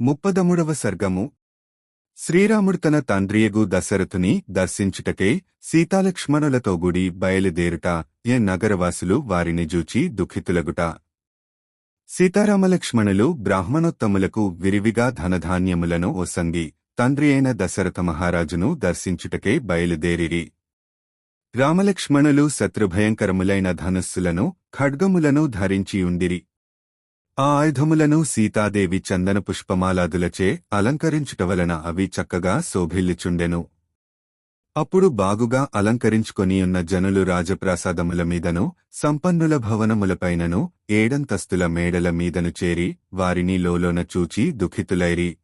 ముప్పదముడవ సర్గము. శ్రీరాముడు తన తండ్రియగు దశరథుని దర్శించుటకై సీతాలక్ష్మణులతో గుడి బయలుదేరుట ఏ నగరవాసులు వారిని జూచి దుఃఖితులగుట. సీతారామలక్ష్మణులు బ్రాహ్మణోత్తములకు విరివిగా ధనధాన్యములను ఒసంగి తండ్రి అయిన దశరథ మహారాజును దర్శించుటకై బయలుదేరిరి. రామలక్ష్మణులు శత్రుభయంకరములైన ధనుస్సులను ఖడ్గములను ధరించియుండిరి. ఆ ఆయుధములను సీతాదేవి చందన పుష్పమాలాదులచే అలంకరించుట వలన అవి చక్కగా శోభిల్లుచుండెను. అప్పుడు బాగుగా అలంకరించుకొనియున్న జనులు రాజప్రాసాదముల మీదను సంపన్నుల భవనములపైనను ఏడంతస్తుల మేడల మీదను చేరి వారిని లోలోన చూచి దుఃఖితులైరి.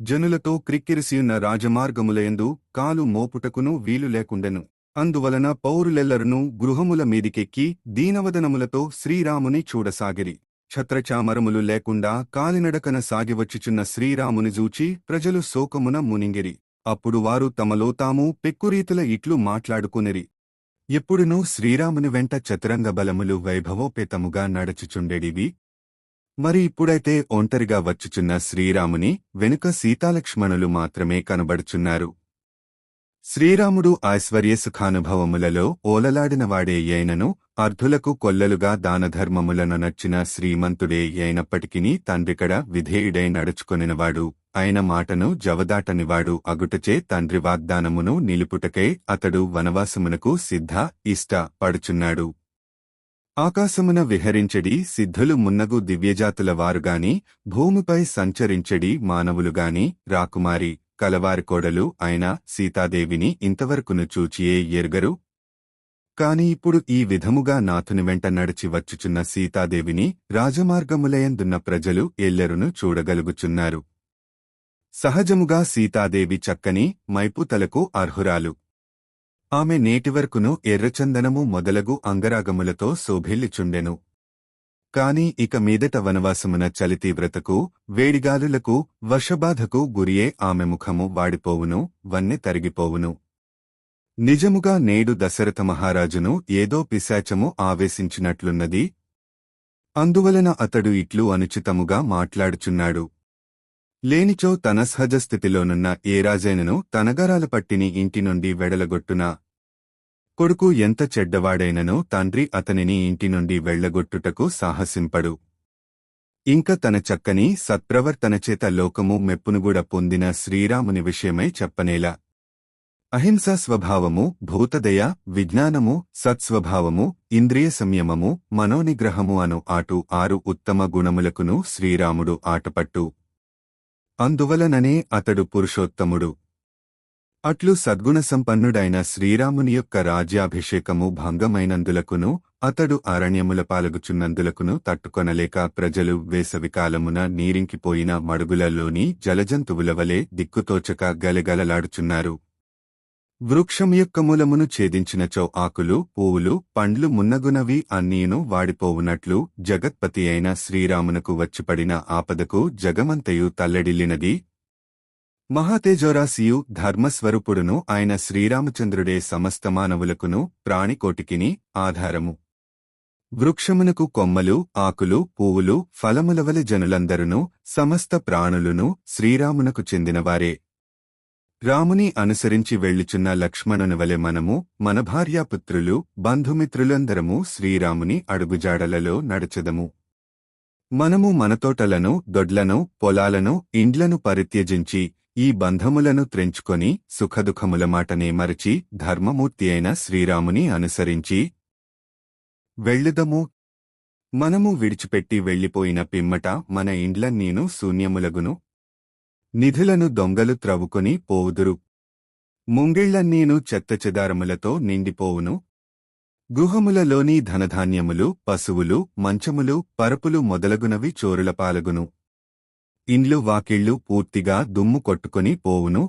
జనులతో క్రిక్కిరిసియున్న రాజమార్గములయందు కాలు మోపుటకును వీలు లేకుండెను. అందువలన పౌరులెల్లరునూ గృహముల మీదికెక్కి దీనవదనములతో శ్రీరాముని చూడసాగిరి. ఛత్రచామరములు లేకుండా కాలినడకన సాగివచ్చుచున్న శ్రీరాముని జూచి ప్రజలు శోకమున మునింగిరి. అప్పుడు వారు తమలో తాము పెక్కురీతుల ఇట్లు మాట్లాడుకునిరి. ఎప్పుడునూ శ్రీరాముని వెంట చతురంగ బలములు వైభవోపేతముగా నడచుచుండెడివి? మరి ఇప్పుడైతే ఒంటరిగా వచ్చుచున్న శ్రీరాముని వెనుక సీతాలక్ష్మణులు మాత్రమే కనబడుచున్నారు. శ్రీరాముడు ఐశ్వర్య సుఖానుభవములలో ఓలలాడినవాడే అయినను అర్ధులకు కొల్లలుగా దానధర్మములను నచ్చిన శ్రీమంతుడే అయినప్పటికీ తండ్రికడ విధేయుడై నడుచుకొనినవాడు. ఆయన మాటను జవదాటనివాడు. అగుటచే తండ్రి వాగ్దానమును నిలుపుటకై అతడు వనవాసమునకు సిద్ధ ఇష్ట పడుచున్నాడు. ఆకాశమున విహరించడి సిద్ధులు మున్నగు దివ్యజాతుల వారుగాని భూమిపై సంచరించెడి మానవులుగాని రాకుమారి కలవారి కోడలు అయిన సీతాదేవిని ఇంతవరకును చూచియే ఎరుగరు. కాని ఇప్పుడు ఈ విధముగా నాథుని వెంట నడిచి వచ్చుచున్న సీతాదేవిని రాజమార్గములయందున్న ప్రజలు ఎల్లరును చూడగలుగుచున్నారు. సహజముగా సీతాదేవి చక్కని మైపుతలకు అర్హురాలు. ఆమె నేటివరకును ఎర్రచందనము మొదలగు అంగరాగములతో శోభిల్లిచుండెను. కాని ఇక మీదట వనవాసమున చలితీవ్రతకు వేడిగాలులకు వర్షబాధకు గురియే ఆమె ముఖము వాడిపోవును వన్నె తరిగిపోవును. నిజముగా నేడు దశరథ మహారాజును ఏదో పిశాచము ఆవేశించినట్లున్నది. అందువలన అతడు ఇట్లు అనుచితముగా మాట్లాడుచున్నాడు. లేనిచో తన సహజస్థితిలోనున్న ఏ రాజైనను తనగరాల పట్టిని ఇంటి నుండి వెడలగొట్టునా? కొడుకు ఎంత చెడ్డవాడైననో తండ్రి అతనిని ఇంటి నుండి వెళ్ళగొట్టుటకు సాహసింపడు. ఇంక తన చక్కని సత్ప్రవర్తనచేత లోకము మెప్పునుగూడ పొందిన శ్రీరాముని విషయమై చెప్పనేలా? అహింసా స్వభావము భూతదయ విజ్ఞానము సత్స్వభావము ఇంద్రియ సంయమము మనోనిగ్రహము అను ఆటు ఆరు ఉత్తమ గుణములకును శ్రీరాముడు ఆటపట్టు. అందువలననే అతడు పురుషోత్తముడు. అట్లు సద్గుణ సంపన్నుడైన శ్రీరాముని యొక్క రాజ్యాభిషేకము భంగమైనందులకును అతడు అరణ్యముల పాలగుచున్నందులకును తట్టుకొనలేక ప్రజలు వేసవికాలమున నీరింకిపోయిన మడుగులలోని జలజంతువుల వలె దిక్కుతోచక గలగలలాడుచున్నారు. వృక్షం యొక్క మూలమును ఛేదించినచో ఆకులు పువ్వులు పండ్లు మున్నగునవి అన్నీను వాడిపోవునట్లు జగత్పతి అయిన శ్రీరామునకు వచ్చిపడిన ఆపదకు జగమంతయు తల్లడిల్లినది. మహాతేజోరాశియు ధర్మస్వరూపుడును ఆయన శ్రీరామచంద్రుడే సమస్త మానవులకును ప్రాణికోటికిని ఆధారము. వృక్షమునకు కొమ్మలు ఆకులు పువ్వులు ఫలములవలి జనులందరును సమస్త ప్రాణులును శ్రీరామునకు చెందినవారే. రాముని అనుసరించి వెళ్ళుచున్న లక్ష్మణుని వలె మనము మన భార్యాపుత్రులు బంధుమిత్రులందరము శ్రీరాముని అడుగుజాడలలో నడచెదము. మనము మనతోటలను దొడ్లను పొలాలను ఇండ్లను పరిత్యజించి ఈ బంధములను త్రెంచుకొని సుఖదుఖముల మాటనే మరచి ధర్మమూర్తి అయిన శ్రీరాముని అనుసరించి వెళ్ళుదము. మనము విడిచిపెట్టి వెళ్ళిపోయిన పిమ్మట మన ఇండ్లన్నీను శూన్యములగును నిధులను దొంగలు త్రవ్వుకొని పోవుదురు. ముంగిళ్ళన్నీను చెత్తచెదారములతో నిండిపోవును. గుహములలోని ధనధాన్యములు పశువులు మంచములు పరపులు మొదలగునవి చోరుల పాలగును. ఇండ్లు వాకిళ్ళు పూర్తిగా దుమ్ము కొట్టుకొని పోవును.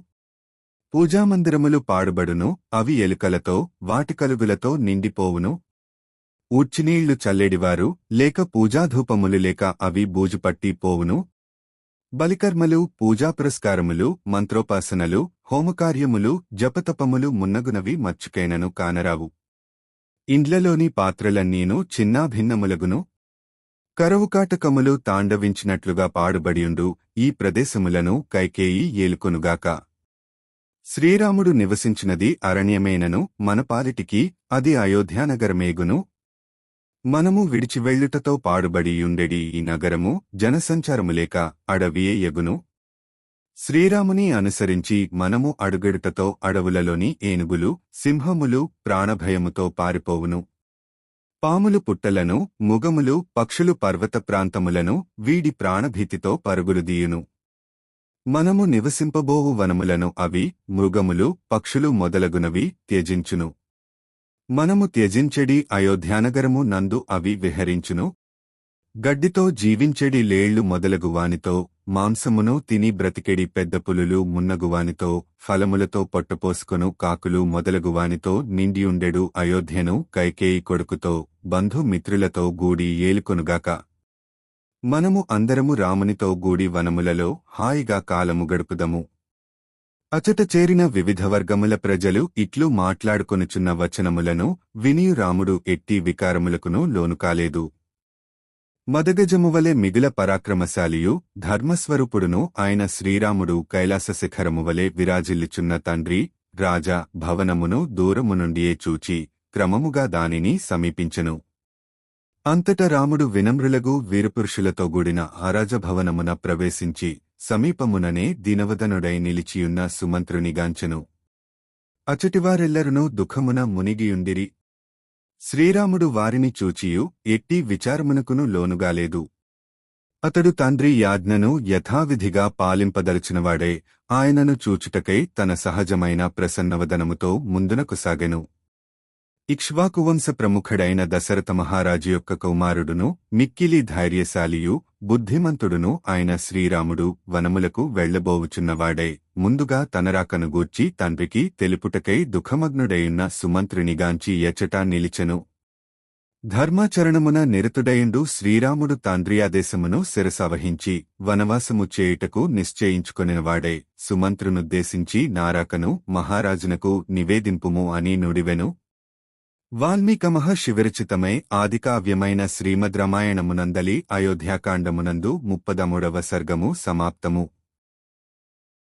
పూజామందిరములు పాడుబడును అవి ఎలుకలతో వాటికలుగులతో నిండిపోవును. ఊడ్చినీళ్ళు చల్లెడివారు లేక పూజాధూపములు లేక అవి బూజుపట్టి పోవును. బలికర్మలు పూజా పురస్కారములు మంత్రోపాసనలు హోమకార్యములు జపతపములు మున్నగునవి మచ్చుకైనను కానరావు. ఇండ్లలోని పాత్రలన్నీను చిన్నాభిన్నములగును. కరవుకాటకములు తాండవించినట్లుగా పాడుబడియుండు ఈ ప్రదేశములను కైకేయి ఏలుకొనుగాక. శ్రీరాముడు నివసించినది అరణ్యమేనను మనపాలిటికి అది అయోధ్యానగరమేగును. మనము విడిచి వెళ్ళుటతో పాడుబడియుండెడి ఈ నగరము జనసంచారము లేక అడవియే ఎగును. శ్రీరాముని అనుసరించి మనము అడుగడుటతో అడవులలోని ఏనుగులు సింహములు ప్రాణభయముతో పారిపోవును. పాములు పుట్టలను ముగములు పక్షులు పర్వత ప్రాంతములను వీడి ప్రాణభీతితో పరుగులు దీయును. మనము నివసింపబోవు వనములను అవి మృగములు పక్షులు మొదలగునవి త్యజించును. మనము త్యజించెడి అయోధ్యానగరము నందు అవి విహరించును. గడ్డితో జీవించెడి లేళ్ళు మొదలగువానితో మాంసమును తిని బ్రతికెడి పెద్ద పులులు మున్నగువానితో ఫలములతో పొట్టపోసుకొను కాకులు మొదలగువానితో నిండియుండెడు అయోధ్యను కైకేయి కొడుకుతో బంధుమిత్రులతో గూడి ఏలుకొనుగాక. మనము అందరము రామునితో గూడి వనములలో హాయిగా కాలము గడుపుదము. అచట చేరిన వివిధ వర్గముల ప్రజలు ఇట్లు మాట్లాడుకొనుచున్న వచనములను వినియురాముడు ఎట్టి వికారములకును లోనుకాలేదు మదగజమువలె మిగిల పరాక్రమశాలియు ధర్మస్వరూపుడును ఆయన శ్రీరాముడు కైలాస శిఖరమువలె విరాజిల్లుచున్న తండ్రి రాజా భవనమును దూరము నుండియే చూచి క్రమముగా దానిని సమీపించెను. అంతట రాముడు వినమ్రులగు వీరపురుషులతో గూడిన ఆరాజభవనమున ప్రవేశించి సమీపముననే దీనవదనుడై నిలిచియున్న సుమంత్రునిగాంచెను. అచటివారెల్లరునూ దుఃఖమున మునిగియుండిరి. శ్రీరాముడు వారిని చూచియు ఎట్టి విచారమునకును లోనుగాలేదు. అతడు తండ్రి యాజ్ఞను యథావిధిగా పాలింపదలచినవాడే ఆయనను చూచుటకై తన సహజమైన ప్రసన్నవదనముతో ముందునకు సాగెను. ఇక్ష్వాకువంశ ప్రముఖుడైన దశరథ మహారాజు యొక్క కుమారుడును మిక్కిలి ధైర్యశాలియు బుద్ధిమంతుడును ఆయన శ్రీరాముడు వనములకు వెళ్ళబోవుచున్నవాడై ముందుగా తనరాకను గూర్చి తండ్రికి తెలుపుటకై దుఃఖమగ్నుడైయున్న సుమంత్రునిగాంచి ఎచటా నిలిచెను. ధర్మాచరణమున నిరతుడయుండు శ్రీరాముడు తాంద్రియాదేశమును శిరసవహించి వనవాసము చేయుటకు నిశ్చయించుకొనినవాడే సుమంత్రునుద్దేశించి నారాకను మహారాజునకు నివేదింపుము అని నుడివెను. వాల్మీకమహ శివరచితమై ఆదికావ్యమైన శ్రీమద్ రామాయణమునందలి అయోధ్యాకాండమునందు ముప్పదమూడవ సర్గము సమాప్తము.